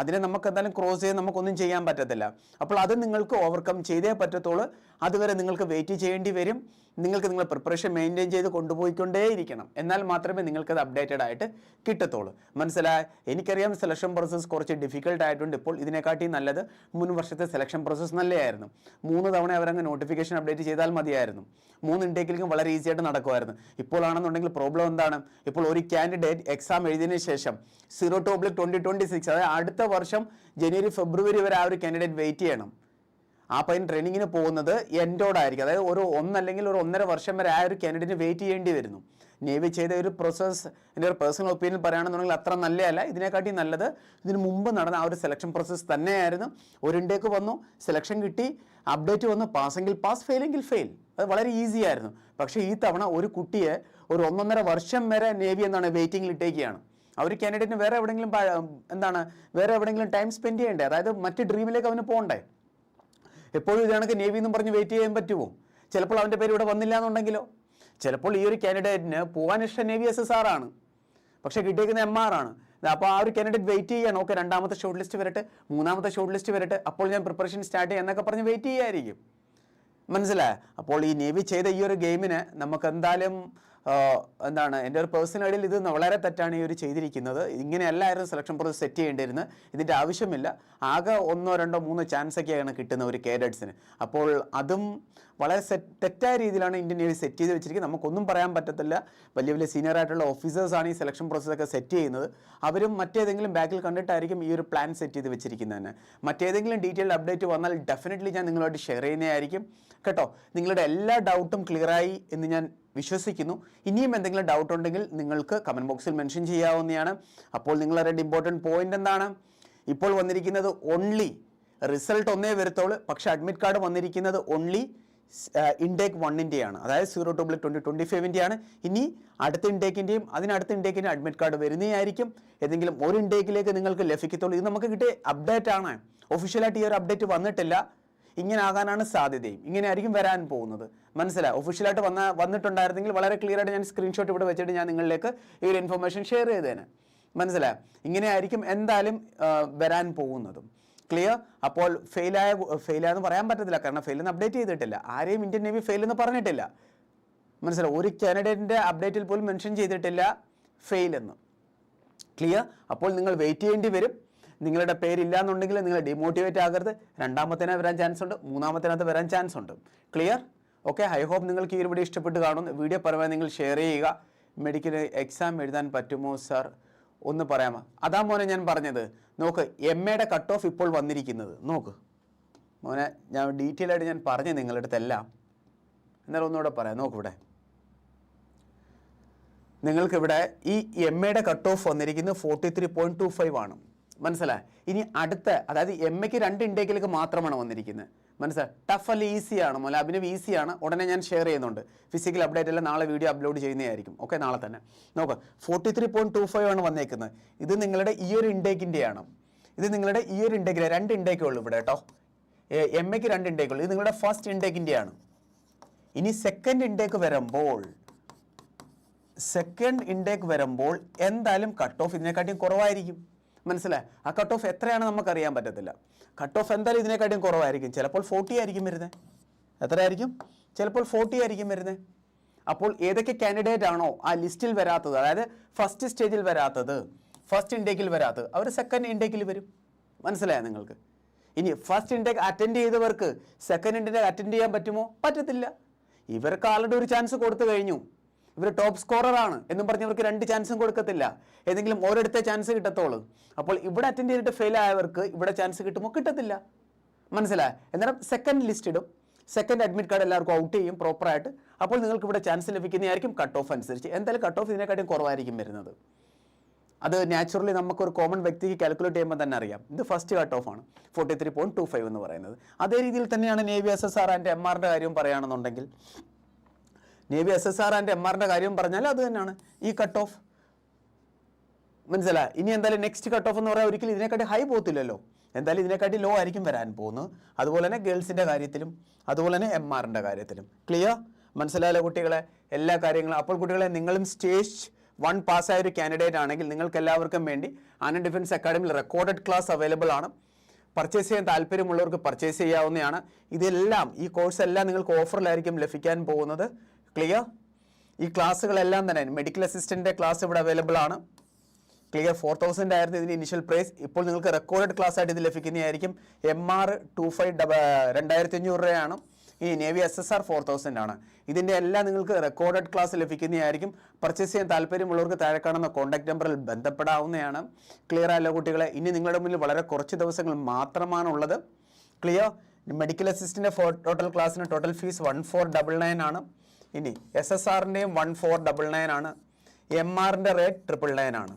അതിനെ നമുക്ക് എന്തായാലും ക്രോസ് ചെയ്ത് നമുക്കൊന്നും ചെയ്യാൻ പറ്റത്തില്ല. അപ്പോൾ അത് നിങ്ങൾക്ക് ഓവർകം ചെയ്തേ പറ്റത്തുള്ളൂ. അതുവരെ നിങ്ങൾക്ക് വെയിറ്റ് ചെയ്യേണ്ടി വരും. നിങ്ങൾക്ക് നിങ്ങൾ പ്രിപ്പറേഷൻ മെയിന്റെയിൻ ചെയ്ത് കൊണ്ടുപോയിക്കൊണ്ടേയിരിക്കണം. എന്നാൽ മാത്രമേ നിങ്ങൾക്കത് അപ്ഡേറ്റഡ് ആയിട്ട് കിട്ടത്തുള്ളൂ. മനസ്സിലായ? എനിക്കറിയാം സെലക്ഷൻ പ്രോസസ്സ് കുറച്ച് ഡിഫിക്കൽട്ട് ആയിട്ടുണ്ട്. ഇപ്പോൾ ഇതിനെക്കാട്ടി നല്ലത് മുൻ വർഷത്തെ സെലക്ഷൻ പ്രോസസ്സ് നല്ലതായിരുന്നു മൂന്ന് തവണ അവരങ്ങ് നോട്ടിഫിക്കേഷൻ അപ്ഡേറ്റ് ചെയ്താൽ മതിയായിരുന്നു. മൂന്ന് ഇൻടേക്കിലേക്കും വളരെ ഈസി ആയിട്ട് നടക്കുമായിരുന്നു. ഇപ്പോഴാണെന്നുണ്ടെങ്കിൽ പ്രോബ്ലം എന്താണ്? ഇപ്പോൾ ഒരു കാൻഡിഡേറ്റ് എക്സാം എഴുതിയതിനു ശേഷം zero two oblique twenty twenty six അതായത് അടുത്ത വർഷം ജനുവരി ഫെബ്രുവരി വരെ ആ ഒരു കാൻഡിഡേറ്റ് വെയിറ്റ് ചെയ്യണം. ആ പയ്യൻ ട്രെയിനിങ്ങിന് പോകുന്നത് എൻഡോടായിരിക്കും അതായത് ഒരു ഒന്നല്ലെങ്കിൽ ഒരു ഒന്നര വർഷം വരെ ആ ഒരു കാൻഡിഡേറ്റ് വെയിറ്റ് ചെയ്യേണ്ടി വരുന്നു. നേവി ചെയ്ത ഒരു പ്രോസസ്സ് എന്റെ ഒരു പേഴ്സണൽ ഒപ്പീനിയൻ പറയുകയാണെന്നുണ്ടെങ്കിൽ അത്ര നല്ലതല്ല. ഇതിനെക്കാട്ടി നല്ലത് ഇതിന് മുമ്പ് നടന്ന ആ ഒരു സെലക്ഷൻ പ്രോസസ്സ് തന്നെയായിരുന്നു. ഒരു ഇൻഡേക്ക് വന്നു സെലക്ഷൻ കിട്ടി അപ്ഡേറ്റ് വന്നു പാസ്സെങ്കിൽ പാസ് ഫെയിലെങ്കിൽ ഫെയിൽ അത് വളരെ ഈസി ആയിരുന്നു. പക്ഷേ ഈ തവണ ഒരു കുട്ടിയെ ഒരു ഒന്നൊന്നര വർഷം വരെ നേവി എന്താണ് വെയിറ്റിംഗിൽ ഇട്ടേക്കുകയാണ്. ആ ഒരു കാൻഡിഡേറ്റിന് വേറെ എവിടെയെങ്കിലും എന്താണ് വേറെ എവിടെയെങ്കിലും ടൈം സ്പെൻഡ് ചെയ്യണ്ടേ? അതായത് മറ്റ് ഡ്രീമിലേക്ക് അവന് പോകണ്ടേ എപ്പോഴും ഇതാണെങ്കിൽ നേവി എന്നും പറഞ്ഞ് വെയിറ്റ് ചെയ്യാൻ പറ്റുമോ? ചിലപ്പോൾ അവന്റെ പേര് ഇവിടെ വന്നില്ല എന്നുണ്ടെങ്കിലോ ചിലപ്പോൾ ഈ ഒരു കാൻഡിഡേറ്റിന് പോകാൻ ഇഷ്ടം നേവി എസ് എസ് ആർ ആണ്. പക്ഷേ കിട്ടിയേക്കുന്ന എം ആർ ആണ്. അപ്പോൾ ആ ഒരു കാൻഡിഡേറ്റ് വെയിറ്റ് ചെയ്യാൻ ഓക്കെ രണ്ടാമത്തെ ഷോർട്ട് ലിസ്റ്റ് വരട്ടെ മൂന്നാമത്തെ ഷോർട്ട് ലിസ്റ്റ് വരട്ടെ അപ്പോൾ ഞാൻ പ്രിപ്പറേഷൻ സ്റ്റാർട്ട് ചെയ്യാം എന്നൊക്കെ പറഞ്ഞ് വെയിറ്റ് ചെയ്യായിരിക്കും. മനസ്സിലായ? അപ്പോൾ ഈ നേവി ചെയ്ത ഈ ഒരു ഗെയിമിന് നമുക്ക് എന്തായാലും എന്താണ് എന്റെ ഒരു പേഴ്സണൽ ഐഡിയിൽ ഇത് വളരെ തെറ്റാണ് ഈ ഒരു ചെയ്തിരിക്കുന്നത്. ഇങ്ങനെയല്ലായിരുന്നു സെലക്ഷൻ പ്രോസസ് സെറ്റ് ചെയ്യേണ്ടിയിരുന്നത്. ഇതിന്റെ ആവശ്യമില്ല. ആകെ ഒന്നോ രണ്ടോ മൂന്നോ ചാൻസ് ഒക്കെയാണ് കിട്ടുന്ന ഒരു കേഡറ്റ്സിന് അപ്പോൾ അതും വളരെ തെറ്റായ രീതിയിലാണ് ഇന്ത്യൻ നേവി സെറ്റ് ചെയ്ത് വെച്ചിരിക്കുന്നത്. നമുക്കൊന്നും പറയാൻ പറ്റത്തില്ല. വലിയ വലിയ സീനിയർ ആയിട്ടുള്ള ഓഫീസേഴ്സാണ് ഈ സെലക്ഷൻ പ്രോസസ്സൊക്കെ സെറ്റ് ചെയ്യുന്നത്. അവരും മറ്റേതെങ്കിലും ബാക്കിൽ കണ്ടിട്ടായിരിക്കും ഈ ഒരു പ്ലാൻ സെറ്റ് ചെയ്ത് വെച്ചിരിക്കുന്നത് തന്നെ മറ്റേതെങ്കിലും ഡീറ്റെയിൽ അപ്ഡേറ്റ് വന്നാൽ ഡെഫിനറ്റ്ലി ഞാൻ നിങ്ങളുമായിട്ട് ഷെയർ ചെയ്യുന്നതായിരിക്കും. കേട്ടോ? നിങ്ങളുടെ എല്ലാ ഡൗട്ടും ക്ലിയറായി എന്ന് ഞാൻ വിശ്വസിക്കുന്നു. ഇനിയും എന്തെങ്കിലും ഡൗട്ട് ഉണ്ടെങ്കിൽ നിങ്ങൾക്ക് കമന്റ് ബോക്സിൽ മെൻഷൻ ചെയ്യാവുന്നതാണ്. അപ്പോൾ നിങ്ങൾ അറിയേണ്ട ഇമ്പോർട്ടന്റ് പോയിന്റ് എന്താണ്? ഇപ്പോൾ വന്നിരിക്കുന്നത് ഓൺലി റിസൾട്ട് ഒന്നേ വരത്തുള്ളൂ. പക്ഷേ അഡ്മിറ്റ് കാർഡ് വന്നിരിക്കുന്നത് ഓൺലി ഇൻടേക്ക് വണ്ണിന്റെയാണ് അതായത് സീറോ ബ്ലിക് ട്വന്റി ട്വന്റി ഫൈവിന്റെയാണ് ഇനി അടുത്ത ഇൻടേക്കിന്റെയും അതിനടുത്ത ഇൻടേക്കിന്റെ അഡ്മിറ്റ് കാർഡ് വരുന്നതായിരിക്കും. ഏതെങ്കിലും ഒരു ഇൻടേക്കിലേക്ക് നിങ്ങൾക്ക് ലഭിക്കത്തുള്ളൂ. ഇത് നമുക്ക് കിട്ടിയ അപ്ഡേറ്റ് ആണ്. ഒഫീഷ്യലായിട്ട് ഈ ഒരു അപ്ഡേറ്റ് വന്നിട്ടില്ല. ഇങ്ങനെ ആകാനാണ് സാധ്യതയും. ഇങ്ങനെ ആയിരിക്കും വരാൻ പോകുന്നത്. മനസ്സിലായി. ഒഫീഷ്യലായിട്ട് വന്ന വന്നിട്ടുണ്ടായിരുന്നെങ്കിൽ വളരെ ക്ലിയർ ആയിട്ട് ഞാൻ സ്ക്രീൻഷോട്ട് ഇവിടെ വെച്ചിട്ട് ഞാൻ നിങ്ങളിലേക്ക് ഈ ഒരു ഇൻഫർമേഷൻ ഷെയർ ചെയ്തേനെ. മനസ്സിലായി? ഇങ്ങനെ ആയിരിക്കും എന്തായാലും വരാൻ പോകുന്നതും. ക്ലിയർ അപ്പോൾ ഫെയിലായ ഫെയിലായെന്ന് പറയാൻ പറ്റത്തില്ല. കാരണം ഫെയിൽ എന്ന് അപ്ഡേറ്റ് ചെയ്തിട്ടില്ല. ആരെയും ഇന്ത്യൻ നേവി ഫെയിൽ എന്ന് പറഞ്ഞിട്ടില്ല. മനസ്സിലായി? ഒരു കാൻഡിഡേറ്റിന്റെ അപ്ഡേറ്റിൽ പോലും മെൻഷൻ ചെയ്തിട്ടില്ല ഫെയിൽ എന്ന്. ക്ലിയർ അപ്പോൾ നിങ്ങൾ വെയിറ്റ് ചെയ്യേണ്ടി വരും. നിങ്ങളുടെ പേരില്ല എന്നുണ്ടെങ്കിൽ നിങ്ങൾ ഡിമോട്ടിവേറ്റ് ആകരുത്. രണ്ടാമത്തേനെ വരാൻ ചാൻസ് ഉണ്ട്. മൂന്നാമത്തേനകത്ത് വരാൻ ചാൻസ് ഉണ്ട്. ക്ലിയർ ഓക്കെ ഐ ഹോപ്പ് നിങ്ങൾക്ക് ഈ ഒരു വീഡിയോ ഇഷ്ടപ്പെട്ട് കാണും. വീഡിയോ പരമായി നിങ്ങൾ ഷെയർ ചെയ്യുക. മെഡിക്കൽ എക്സാം എഴുതാൻ പറ്റുമോ സാർ ഒന്ന് പറയാമോ? അതാ മോനെ ഞാൻ പറഞ്ഞത്. നോക്ക് എം എയുടെ കട്ട് ഓഫ് ഇപ്പോൾ വന്നിരിക്കുന്നത്. നോക്ക്. മോനെ ഞാൻ ഡീറ്റെയിൽ ആയിട്ട് ഞാൻ പറഞ്ഞു നിങ്ങളുടെ അടുത്തെല്ലാം എന്നാലും ഒന്നുകൂടെ പറയാം. നോക്ക് ഇവിടെ. നിങ്ങൾക്കിവിടെ ഈ എം എയുടെ കട്ട് ഓഫ് വന്നിരിക്കുന്നത് forty three point two five ആണ്. മനസ്സിലായി ഇനി അടുത്ത അതായത് എം എക്ക് രണ്ട് ഇൻടേക്കിലേക്ക് മാത്രമാണ് വന്നിരിക്കുന്നത്. മനസ്സിലായി ടഫ് അല്ല ഈസിയാണ് മോലെ അഭിനവ് ഈസിയാണ് ഉടനെ ഞാൻ ഷെയർ ചെയ്യുന്നുണ്ട്. ഫിസിക്കൽ അപ്ഡേറ്റ് എല്ലാം നാളെ വീഡിയോ അപ്ലോഡ് ചെയ്യുന്നതായിരിക്കും. ഓക്കെ നാളെ തന്നെ. നോക്കുക forty three point two five ആണ് വന്നേക്കുന്നത്. ഇത് നിങ്ങളുടെ ഈ ഒരു ഇൻടേക്കിന്റെയാണ് ഇത് നിങ്ങളുടെ ഈ ഒരു ഇൻടേക്കിലെ രണ്ട് ഇൻടേക്കേ ഉള്ളൂ ഇവിടെ കേട്ടോ. എം എക്ക് രണ്ട് ഇൻടേക്കേ ഉള്ളൂ. ഇത് നിങ്ങളുടെ ഫസ്റ്റ് ഇൻടേക്കിന്റെയാണ് ഇനി സെക്കൻഡ് ഇൻടേക്ക് വരുമ്പോൾ സെക്കൻഡ് ഇൻടേക്ക് വരുമ്പോൾ എന്തായാലും കട്ട് ഓഫ് ഇതിനെക്കാട്ടിയും കുറവായിരിക്കും. മനസ്സിലായി? ആ കട്ട് ഓഫ് എത്രയാണ് നമുക്ക് അറിയാൻ പറ്റത്തില്ല. കട്ട് ഓഫ് എന്തായാലും ഇതിനെക്കാട്ടിയും കുറവായിരിക്കും. ചിലപ്പോൾ ഫോർട്ടി ആയിരിക്കും വരുന്നത് എത്രയായിരിക്കും? ചിലപ്പോൾ ഫോർട്ടി ആയിരിക്കും വരുന്നത് അപ്പോൾ ഏതൊക്കെ കാൻഡിഡേറ്റ് ആണോ ആ ലിസ്റ്റിൽ വരാത്തത്? അതായത് ഫസ്റ്റ് സ്റ്റേജിൽ വരാത്തത് ഫസ്റ്റ് ഇൻടേക്കിൽ വരാത്തത് അവർ സെക്കൻഡ് ഇൻടേക്കിൽ വരും. മനസ്സിലായോ നിങ്ങൾക്ക്? ഇനി ഫസ്റ്റ് ഇൻടേക്ക് അറ്റൻഡ് ചെയ്തവർക്ക് സെക്കൻഡ് ഇൻടേക്ക് അറ്റൻഡ് ചെയ്യാൻ പറ്റുമോ? പറ്റത്തില്ല. ഇവർക്ക് ആളുടെ ഒരു ചാൻസ് കൊടുത്തു കഴിഞ്ഞു. ഇവർ ടോപ്പ് സ്കോറർ ആണ് എന്നും പറഞ്ഞ് ഇവർക്ക് രണ്ട് ചാൻസും കൊടുക്കത്തില്ല. ഏതെങ്കിലും ഒരിടത്തെ ചാൻസ് കിട്ടത്തോളൂ. അപ്പോൾ ഇവിടെ അറ്റൻഡ് ചെയ്തിട്ട് ഫെയിൽ ആയവർക്ക് ഇവിടെ ചാൻസ് കിട്ടുമോ? കിട്ടത്തില്ല. മനസ്സിലായ? അന്നേരം സെക്കൻഡ് ലിസ്റ്റ് ഇടും. സെക്കൻഡ് അഡ്മിറ്റ് കാർഡ് എല്ലാവർക്കും ഔട്ട് ചെയ്യും പ്രോപ്പറായിട്ട് അപ്പോൾ നിങ്ങൾക്ക് ഇവിടെ ചാൻസ് ലഭിക്കുന്നതായിരിക്കും കട്ട് ഓഫ് അനുസരിച്ച്. എന്തായാലും കട്ട് ഓഫ് ഇതിനെക്കാട്ടും കുറവായിരിക്കും വരുന്നത്. അത് നാച്ചുറലി നമുക്കൊരു കോമൺ വ്യക്തിക്ക് കാൽക്കുലേറ്റ് ചെയ്യുമ്പോൾ തന്നെ അറിയാം. ഇത് ഫസ്റ്റ് കട്ട് ഓഫ് ആണ്. Forty three point two five എന്ന് പറയുന്നത്. അതേ രീതിയിൽ തന്നെയാണ് navy S S R and M ആറിന്റെ കാര്യവും പറയുകയാണെന്നുണ്ടെങ്കിൽ navy S S R and M ആറിന്റെ കാര്യം പറഞ്ഞാൽ അത് തന്നെയാണ്. ഈ കട്ട് ഓഫ് മനസ്സിലായി? ഇനി എന്തായാലും നെക്സ്റ്റ് കട്ട് ഓഫ് എന്ന് പറയാൻ ഒരിക്കലും ഇതിനെക്കാട്ടി ഹൈ പോകത്തില്ലല്ലോ. എന്തായാലും ഇതിനെക്കാട്ടി ലോ ആയിരിക്കും വരാൻ പോകുന്നത്. അതുപോലെ തന്നെ ഗേൾസിന്റെ കാര്യത്തിലും അതുപോലെ തന്നെ എം ആറിന്റെ കാര്യത്തിലും. ക്ലിയർ മനസ്സിലായാലോ കുട്ടികളെ? എല്ലാ കാര്യങ്ങളും. അപ്പോൾ കുട്ടികളെ നിങ്ങളും സ്റ്റേജ് വൺ പാസ്സായ ഒരു കാൻഡിഡേറ്റ് ആണെങ്കിൽ നിങ്ങൾക്ക് എല്ലാവർക്കും വേണ്ടി ആനന്ദ് ഡിഫൻസ് അക്കാഡമിയിൽ റെക്കോർഡഡ് ക്ലാസ് അവൈലബിൾ ആണ്. പർച്ചേസ് ചെയ്യാൻ താല്പര്യമുള്ളവർക്ക് പർച്ചേസ് ചെയ്യാവുന്നതാണ്. ഇതെല്ലാം ഈ കോഴ്സ് എല്ലാം നിങ്ങൾക്ക് ഓഫറിലായിരിക്കും ലഭിക്കാൻ പോകുന്നത്. ക്ലിയർ ഈ ക്ലാസ്സുകളെല്ലാം തന്നെ മെഡിക്കൽ അസിസ്റ്റന്റിന്റെ ക്ലാസ് ഇവിടെ അവൈലബിൾ ആണ്. ക്ലിയർ ഫോർ തൗസൻഡ് ആയിരുന്നു ഇതിന്റെ ഇനിഷ്യൽ പ്രൈസ് ഇപ്പോൾ നിങ്ങൾക്ക് റെക്കോർഡ് ക്ലാസ് ആയിട്ട് ഇത് ലഭിക്കുന്നതായിരിക്കും. എം ആർ ടു ഫൈവ് ഡബ രണ്ടായിരത്തി അഞ്ഞൂറ് രൂപയാണ്. ഈ navy S S R four thousand ആണ്. ഇതിന്റെ എല്ലാം നിങ്ങൾക്ക് റെക്കോർഡഡ് ക്ലാസ് ലഭിക്കുന്നതായിരിക്കും. പർച്ചേസ് ചെയ്യാൻ താല്പര്യമുള്ളവർക്ക് താഴെ കാണുന്ന കോൺടാക്ട് നമ്പറിൽ ബന്ധപ്പെടാവുന്നതാണ്. ക്ലിയർ ആയല്ലോ കുട്ടികളെ? ഇനി നിങ്ങളുടെ മുന്നിൽ വളരെ കുറച്ച് ദിവസങ്ങൾ മാത്രമാണുള്ളത്. Clear medical assistant for total ക്ലാസ്സിന് total fees one four double nine ആണ്. ഇനി എസ് എസ് ആറിന്റെയും വൺ ഫോർ ഡബിൾ നയൻ ആണ്. എം ആറിന്റെ റേറ്റ് ട്രിപ്പിൾ നയൻ ആണ്.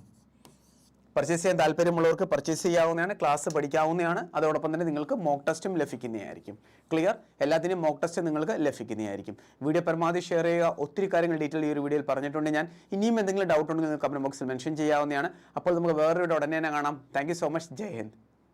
പർച്ചേസ് ചെയ്യാൻ താല്പര്യമുള്ളവർക്ക് പർച്ചേസ് ചെയ്യാവുന്നതാണ് ക്ലാസ് പഠിക്കാവുന്നതാണ്. അതോടൊപ്പം തന്നെ നിങ്ങൾക്ക് മോക്ക് ടെസ്റ്റും ലഭിക്കുന്നതായിരിക്കും. ക്ലിയർ എല്ലാത്തിനും മോക്ക് ടെസ്റ്റ് നിങ്ങൾക്ക് ലഭിക്കുന്നതായിരിക്കും. വീഡിയോ പരമാവധി ഷെയർ ചെയ്യുക. ഒത്തിരി കാര്യങ്ങൾ ഡീറ്റെയിൽ ഈ ഒരു വീഡിയോയിൽ പറഞ്ഞിട്ടുണ്ട് ഞാൻ. ഇനിയും എന്തെങ്കിലും ഡൗട്ട് ഉണ്ടെങ്കിൽ നിങ്ങൾക്ക് കമന്റ് ബോക്സിൽ മെൻഷൻ ചെയ്യാവുന്നതാണ്. അപ്പോൾ നമുക്ക് വേറൊരു ഉടനെ തന്നെ കാണാം. Thank so much Jai Hind.